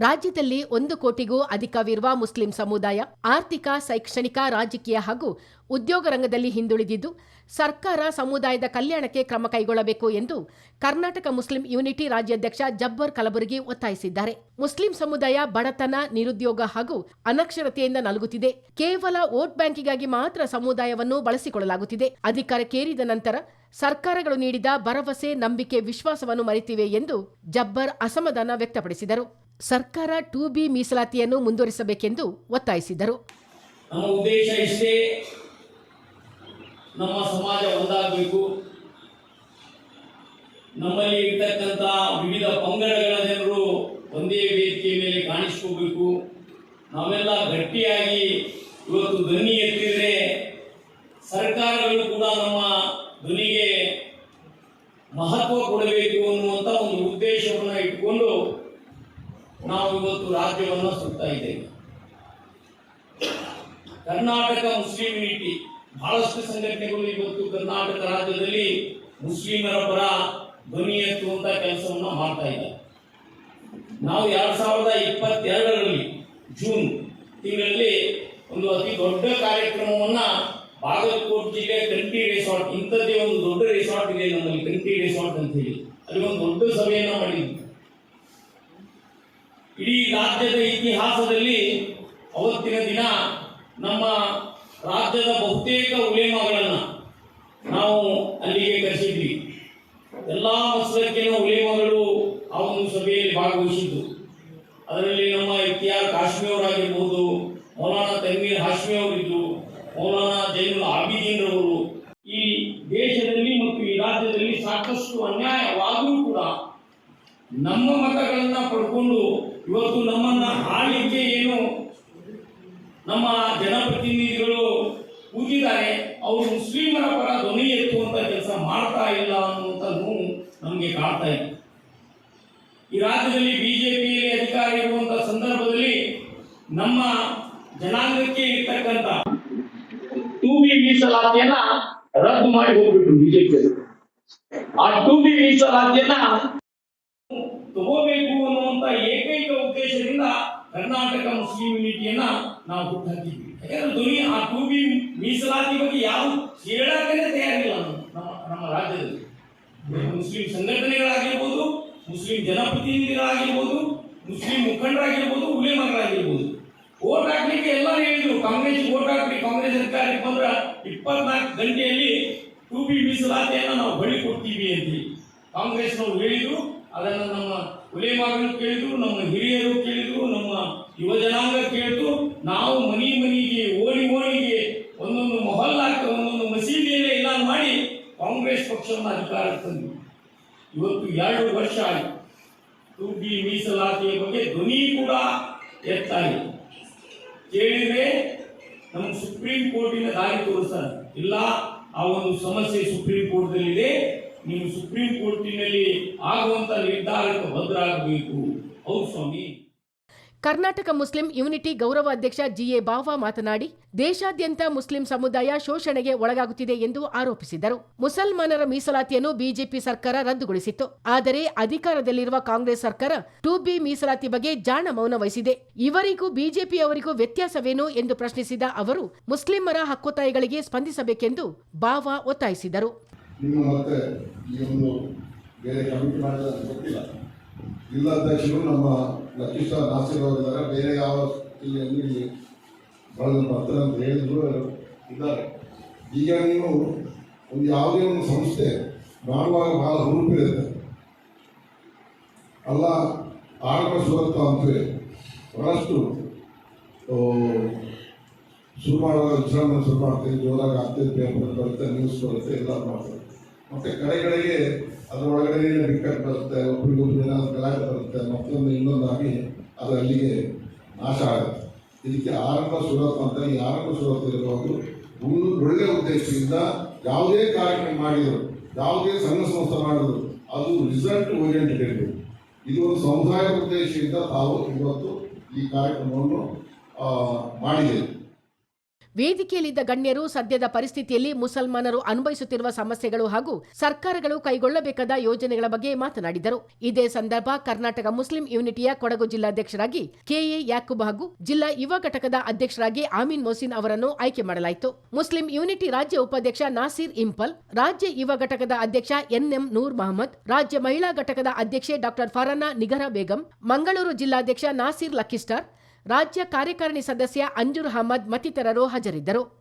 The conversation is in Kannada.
ರಾಜ್ಯದಲ್ಲಿ ಒಂದು ಕೋಟಿಗೂ ಅಧಿಕವಿರುವ ಮುಸ್ಲಿಂ ಸಮುದಾಯ ಆರ್ಥಿಕ, ಶೈಕ್ಷಣಿಕ, ರಾಜಕೀಯ ಹಾಗೂ ಉದ್ಯೋಗ ರಂಗದಲ್ಲಿ ಹಿಂದುಳಿದಿದ್ದು, ಸರ್ಕಾರ ಸಮುದಾಯದ ಕಲ್ಯಾಣಕ್ಕೆ ಕ್ರಮ ಕೈಗೊಳ್ಳಬೇಕು ಎಂದು ಕರ್ನಾಟಕ ಮುಸ್ಲಿಂ ಯೂನಿಟಿ ರಾಜ್ಯಾಧ್ಯಕ್ಷ ಜಬ್ಬರ್ ಕಲಬುರಗಿ ಒತ್ತಾಯಿಸಿದ್ದಾರೆ. ಮುಸ್ಲಿಂ ಸಮುದಾಯ ಬಡತನ, ನಿರುದ್ಯೋಗ ಹಾಗೂ ಅನಕ್ಷರತೆಯಿಂದ ನಲುಗುತ್ತಿದೆ. ಕೇವಲ ವೋಟ್ ಬ್ಯಾಂಕಿಗಾಗಿ ಮಾತ್ರ ಸಮುದಾಯವನ್ನು ಬಳಸಿಕೊಳ್ಳಲಾಗುತ್ತಿದೆ. ಅಧಿಕಾರಕ್ಕೇರಿದ ನಂತರ ಸರ್ಕಾರಗಳು ನೀಡಿದ ಭರವಸೆ, ನಂಬಿಕೆ, ವಿಶ್ವಾಸವನ್ನು ಮರೆತಿವೆ ಎಂದು ಜಬ್ಬರ್ ಅಸಮಾಧಾನ ವ್ಯಕ್ತಪಡಿಸಿದರು. ಸರ್ಕಾರ ಟು ಬಿ ಮೀಸಲಾತಿಯನ್ನು ಮುಂದುವರಿಸಬೇಕೆಂದು ಒತ್ತಾಯಿಸಿದರು. ನಮ್ಮ ಉದ್ದೇಶ ಇಷ್ಟೇ, ನಮ್ಮ ಸಮಾಜ ಒಂದಾಗಬೇಕು. ನಮ್ಮಲ್ಲಿ ಇರ್ತಕ್ಕಂಥ ವಿವಿಧ ಪಂಗಡಗಳ ಜನರು ಒಂದೇ ವೇದಿಕೆ ಮೇಲೆ ಕಾಣಿಸ್ಕೋಬೇಕು. ನಾವೆಲ್ಲ ಗಟ್ಟಿಯಾಗಿ ಇವತ್ತು ಧ್ವನಿ ಎತ್ತಿದರೆ ಸರ್ಕಾರಗಳು ಕೂಡ ನಮ್ಮ ಧ್ವನಿಗೆ ಮಹತ್ವ ಕೊಡಬೇಕು ಅನ್ನುವಂಥ ನಾವು ಇವತ್ತು ರಾಜ್ಯವನ್ನು ಸುತ್ತಾ ಇದ್ದೇವೆ. ಕರ್ನಾಟಕ ಮುಸ್ಲಿಂ ಯೂನಿಟಿ ಬಹಳಷ್ಟು ಸಂಘಟನೆಗಳು ಇವತ್ತು ಕರ್ನಾಟಕ ರಾಜ್ಯದಲ್ಲಿ ಮುಸ್ಲಿಮರ ಪರ ಧ್ವನಿ ಎತ್ತುವಂತ ಕೆಲಸವನ್ನ ಮಾಡ್ತಾ ಇದ್ದಾರೆ. ನಾವು ಎರಡ್ ಸಾವಿರದ ಇಪ್ಪತ್ತೆರಡರಲ್ಲಿ ಜೂನ್ ತಿಂಗಳಲ್ಲಿ ಒಂದು ಅತಿ ದೊಡ್ಡ ಕಾರ್ಯಕ್ರಮವನ್ನ ಬಾಗಲಕೋಟೆ ಜಿಲ್ಲೆ ಕಂಟಿ ರೆಸಾರ್ಟ್, ಇಂಥದ್ದೇ ಒಂದು ದೊಡ್ಡ ರೆಸಾರ್ಟ್ ಇದೆ ನಮ್ಮಲ್ಲಿ ಕಂಟಿ ರೆಸಾರ್ಟ್ ಅಂತ ಹೇಳಿ. ಅಲ್ಲಿ ಒಂದು ದೊಡ್ಡ ಸಭೆಯನ್ನು ಮಾಡಿದ್ವಿ. ಇಡೀ ರಾಜ್ಯದ ಇತಿಹಾಸದಲ್ಲಿ ಅವತ್ತಿನ ದಿನ ನಮ್ಮ ರಾಜ್ಯದ ಬಹುತೇಕ ಉಲೇಮಗಳನ್ನ ನಾವು ಅಲ್ಲಿಗೆ ಕರೆಸಿದ್ವಿ. ಎಲ್ಲಾ ಮಸಲಕ್ಕಿನ ಉಲೇಮಗಳು ಆ ಒಂದು ಸಭೆಯಲ್ಲಿ ಭಾಗವಹಿಸಿದ್ದು. ಅದರಲ್ಲಿ ನಮ್ಮ ಇತಿಹಾಸ ಕಾಶ್ಮೀರ್ ಅವರಾಗಿರ್ಬೋದು ಮೌಲಾನಾ ತನ್ವೀರ್ ಹಾಶ್ಮಿ ಅವರಿದ್ದು, ಮೌಲಾನಾ ಜೈನುಲ್ ಆಬಿದೀನ್ ರವರು. ಈ ದೇಶದಲ್ಲಿ ಮತ್ತು ಈ ರಾಜ್ಯದಲ್ಲಿ ಸಾಕಷ್ಟು ಅನ್ಯಾಯವಾದರೂ ಕೂಡ ನಮ್ಮ ಮತಗಳನ್ನ ಇವತ್ತು ನಮ್ಮನ್ನ ಆಳ್ಲಿಕ್ಕೆ ಏನು? ನಮ್ಮ ಜನಪ್ರತಿನಿಧಿಗಳು ಕೂಗಿದ್ದಾರೆ, ಅವರು ಮುಸ್ಲಿಮರ ಪರ ಧ್ವನಿ ಎತ್ತುವಂತ ಕೆಲಸ ಮಾಡ್ತಾ ಇಲ್ಲ ಅನ್ನುವಂಥ ನೋವು ನಮಗೆ ಕಾಡ್ತಾ ಇದೆ. ಈ ರಾಜ್ಯದಲ್ಲಿ ಬಿಜೆಪಿಯಲ್ಲಿ ಅಧಿಕಾರ ಇರುವಂತ ಸಂದರ್ಭದಲ್ಲಿ ನಮ್ಮ ಜನಾಂಗಕ್ಕೆ ಇರ್ತಕ್ಕಂತ ಟೂ ಬಿ ಮೀಸಲಾತಿಯನ್ನ ರದ್ದು ಮಾಡಿ ಹೋಗ್ಬಿಟ್ರು ಬಿಜೆಪಿ ಆ ಟೂ ಬಿ ಮೀಸಲಾತಿಯನ್ನ ತಗೋಬೇಕು ಅನ್ನುವಂತ ಏಕೈಕ ಉದ್ದೇಶದಿಂದ ಕರ್ನಾಟಕ ಮುಸ್ಲಿಂ ಯೂನಿಟಿಯನ್ನ ನಾವು ಹುಟ್ಟಾಕಿದ್ವಿ ಯಾಕಂದ್ರೆ ಧ್ವನಿ, ಆ ಟೂ ಬಿ ಮೀಸಲಾತಿ ಬಗ್ಗೆ ಯಾರು ಕೇಳಕ್ಕೇ ತಯಾರಿಲ್ಲ ನಮ್ಮ, ನಮ್ಮ- ರಾಜ್ಯದಲ್ಲಿ. ಮುಸ್ಲಿಂ ಸಂಘಟನೆಗಳಾಗಿರ್ಬೋದು, ಮುಸ್ಲಿಂ ಜನಪ್ರತಿನಿಧಿಗಳಾಗಿರ್ಬೋದು, ಮುಸ್ಲಿಂ ಮುಖಂಡರಾಗಿರ್ಬೋದು, ಉಲೇಮಗಳಾಗಿರ್ಬೋದು. ಓಟ್ ಹಾಕ್ಲಿಕ್ಕೆ ಎಲ್ಲ ಹೇಳಿದ್ರು, ಕಾಂಗ್ರೆಸ್ ಓಟ್ ಹಾಕ್ಲಿ, ಕಾಂಗ್ರೆಸ್ ಅಧಿಕಾರಕ್ಕೆ ಬಂದ್ರ ಇಪ್ಪತ್ನಾಲ್ಕು ಗಂಟೆಯಲ್ಲಿ ಟೂ ಬಿ ಮೀಸಲಾತಿಯನ್ನು ನಾವು ಬಳಿ ಕೊಡ್ತೀವಿ ಅಂತ ಕಾಂಗ್ರೆಸ್ ಕಾಂಗ್ರೆಸ್ನವ್ರು ಹೇಳಿದ್ರು ಅದನ್ನು ನಮ್ಮ ಉಲೇಮಾಗಳು ಕೇಳಿದ್ರು, ನಮ್ಮ ಹಿರಿಯರು ಕೇಳಿದ್ರು, ನಮ್ಮ ಯುವ ಜನಾಂಗ ನಾವು ಮನಿ ಮನಿಗೆ ಓಣಿ ಓಣಿಗೆ ಒಂದೊಂದು ಮೊಹಲ್ಲಾಕ್ಕೆ ಒಂದೊಂದು ಮಸೀದಿಯಲ್ಲೇ ಇಲ್ಲ ಮಾಡಿ ಕಾಂಗ್ರೆಸ್ ಪಕ್ಷವನ್ನು ಅಧಿಕಾರಕ್ಕೆ ತಂದ್ವಿ. ಇವತ್ತು ಎರಡು ವರ್ಷ ಆಯಿತು. ಟು ಬಿ ಮೀಸಲಾತಿಯ ಬಗ್ಗೆ ಧ್ವನಿ ಕೂಡ ಎತ್ತಾಗಿದೆ. ಕೇಳಿದ್ರೆ ನಮ್ಮ ಸುಪ್ರೀಂ ಕೋರ್ಟಿನ ದಾರಿ ತೋರಿಸ್ತಾರೆ. ಇಲ್ಲ, ಆ ಒಂದು ಸಮಸ್ಯೆ ಸುಪ್ರೀಂ ಕೋರ್ಟ್ನಲ್ಲಿದೆ ನೀವು ಸುಪ್ರೀಂ ಕೋರ್ಟಿನಲ್ಲಿ ಆಗುವಂತ ನಿರ್ಧಾರಕ್ಕೆ ಭದ್ರಾಗಬೇಕು ಹೌದು ಸ್ವಾಮಿ. ಕರ್ನಾಟಕ ಮುಸ್ಲಿಂ ಯೂನಿಟಿ ಗೌರವ ಅಧ್ಯಕ್ಷ ಜಿಎ ಬಾವಾ ಮಾತನಾಡಿ, ದೇಶಾದ್ಯಂತ ಮುಸ್ಲಿಂ ಸಮುದಾಯ ಶೋಷಣೆಗೆ ಒಳಗಾಗುತ್ತಿದೆ ಎಂದು ಆರೋಪಿಸಿದರು. ಮುಸಲ್ಮಾನರ ಮೀಸಲಾತಿಯನ್ನು ಬಿಜೆಪಿ ಸರ್ಕಾರ ರದ್ದುಗೊಳಿಸಿತ್ತು. ಆದರೆ ಅಧಿಕಾರದಲ್ಲಿರುವ ಕಾಂಗ್ರೆಸ್ ಸರ್ಕಾರ ಟು ಬಿ ಮೀಸಲಾತಿ ಬಗ್ಗೆ ಜಾಣ ಮೌನ ವಹಿಸಿದೆ. ಇವರಿಗೂ ಬಿಜೆಪಿಯವರಿಗೂ ವ್ಯತ್ಯಾಸವೇನು ಎಂದು ಪ್ರಶ್ನಿಸಿದ ಅವರು, ಮುಸ್ಲಿಮರ ಹಕ್ಕೊತ್ತಾಯಗಳಿಗೆ ಸ್ಪಂದಿಸಬೇಕೆಂದು ಬಾವಾ ಒತ್ತಾಯಿಸಿದರು. ನಿಮ್ಮ ಮತ್ತೆ ಈ ಒಂದು ಬೇರೆ ಕಮಿಟಿ ನನಗೆ ಗೊತ್ತಿಲ್ಲ. ಜಿಲ್ಲಾಧ್ಯಕ್ಷರು ನಮ್ಮ ಲಕ್ಷ ನಾಸಿರ್ ಬೇರೆ ಯಾವ ಜಿಲ್ಲೆಯಲ್ಲಿ ಇಲ್ಲಿ ಬಳಗ ಬರ್ತಾರೆ ಅಂತ ಹೇಳಿದ್ರು, ಇದ್ದಾರೆ. ಈಗ ನೀವು ಒಂದು ಯಾವುದೇ ಒಂದು ಸಂಸ್ಥೆ ಮಾಡುವಾಗ ಭಾಳ ಹುರುಪಿರುತ್ತೆ. ಅಲ್ಲ ಆರಂಭ ಸುರತ್ತ ಅಂತೇಳಿ ಬಹಳಷ್ಟು ಶುರು ಮಾಡುವಾಗ ವಿಶ್ರಾಮ ಶುರು ಮಾಡ್ತೀವಿ, ಜೋರಾಗಿ ಆಗ್ತದೆ ಪೇಪರ್ ಬರುತ್ತೆ ನ್ಯೂಸ್ ಬರುತ್ತೆ, ಎಲ್ಲ ಮಾಡ್ತಾರೆ ಮತ್ತೆ ಕಡೆಗಳಿಗೆ ಕಡೆಗೆ ಅದರೊಳಗಡೆ ಬಿಕ್ಕಟ್ಟು ಬರುತ್ತೆ ಒಬ್ಬರಿಗೊಬ್ಬರು ಏನಾದ್ರು ಗಲಾಟೆ ಬರುತ್ತೆ ಮತ್ತೊಂದು ಇನ್ನೊಂದಾಗಿ ಅದು ಅಲ್ಲಿಗೆ ನಾಶ ಆಗುತ್ತೆ. ಇದಕ್ಕೆ ಆರಂಭ ಸುರತ್ ಅಂತ ಈ ಆರಂಭ ಸುರತ್ ಇರಬಹುದು ಒಂದು ಒಳ್ಳೆ ಉದ್ದೇಶದಿಂದ ಯಾವುದೇ ಕಾರ್ಯಕ್ರಮ ಮಾಡಿದರು, ಯಾವುದೇ ಸಂಘ ಸಂಸ್ಥೆ ಮಾಡಿದ್ರು, ಅದು ರಿಸಲ್ಟ್ ಓರಿಯೆಂಟೆಡ್ ಇದು ಒಂದು ಸಮುದಾಯ ಉದ್ದೇಶದಿಂದ ತಾವು ಇವತ್ತು ಈ ಕಾರ್ಯಕ್ರಮವನ್ನು ಮಾಡಿದೆ. ವೇದಿಕೆಯಲ್ಲಿದ್ದ ಗಣ್ಯರು ಸದ್ಯದ ಪರಿಸ್ಥಿತಿಯಲ್ಲಿ ಮುಸಲ್ಮಾನರು ಅನುಭವಿಸುತ್ತಿರುವ ಸಮಸ್ಯೆಗಳು ಹಾಗೂ ಸರ್ಕಾರಗಳು ಕೈಗೊಳ್ಳಬೇಕಾದ ಯೋಜನೆಗಳ ಬಗ್ಗೆ ಮಾತನಾಡಿದರು. ಇದೇ ಸಂದರ್ಭ ಕರ್ನಾಟಕ ಮುಸ್ಲಿಂ ಯೂನಿಟಿಯ ಕೊಡಗು ಜಿಲ್ಲಾಧ್ಯಕ್ಷರಾಗಿ ಕೆಎ ಯಾಕುಬ್ ಹಾಗೂ ಜಿಲ್ಲಾ ಯುವ ಘಟಕದ ಅಧ್ಯಕ್ಷರಾಗಿ ಆಮೀನ್ ಮೊಸಿನ್ ಅವರನ್ನು ಆಯ್ಕೆ ಮಾಡಲಾಯಿತು. ಮುಸ್ಲಿಂ ಯೂನಿಟಿ ರಾಜ್ಯ ಉಪಾಧ್ಯಕ್ಷ ನಾಸೀರ್ ಇಂಪಲ್, ರಾಜ್ಯ ಯುವ ಘಟಕದ ಅಧ್ಯಕ್ಷ ಎನ್ಎಂ ನೂರ್ ಮಹಮ್ಮದ್, ರಾಜ್ಯ ಮಹಿಳಾ ಘಟಕದ ಅಧ್ಯಕ್ಷೆ ಡಾಕ್ಟರ್ ಫರಾನಾ ನಿಗರ ಬೇಗಂ, ಮಂಗಳೂರು ಜಿಲ್ಲಾಧ್ಯಕ್ಷ ನಾಸೀರ್ ಲಕ್ಕಿಸ್ಟಾರ್ ರಾಜ್ಯ ಕಾರ್ಯಕಾರಿಣಿ ಸದಸ್ಯ ಅಂಜುರ್ ಅಹಮದ್ ಮತ್ತಿತರರು ಹಾಜರಿದ್ದರು.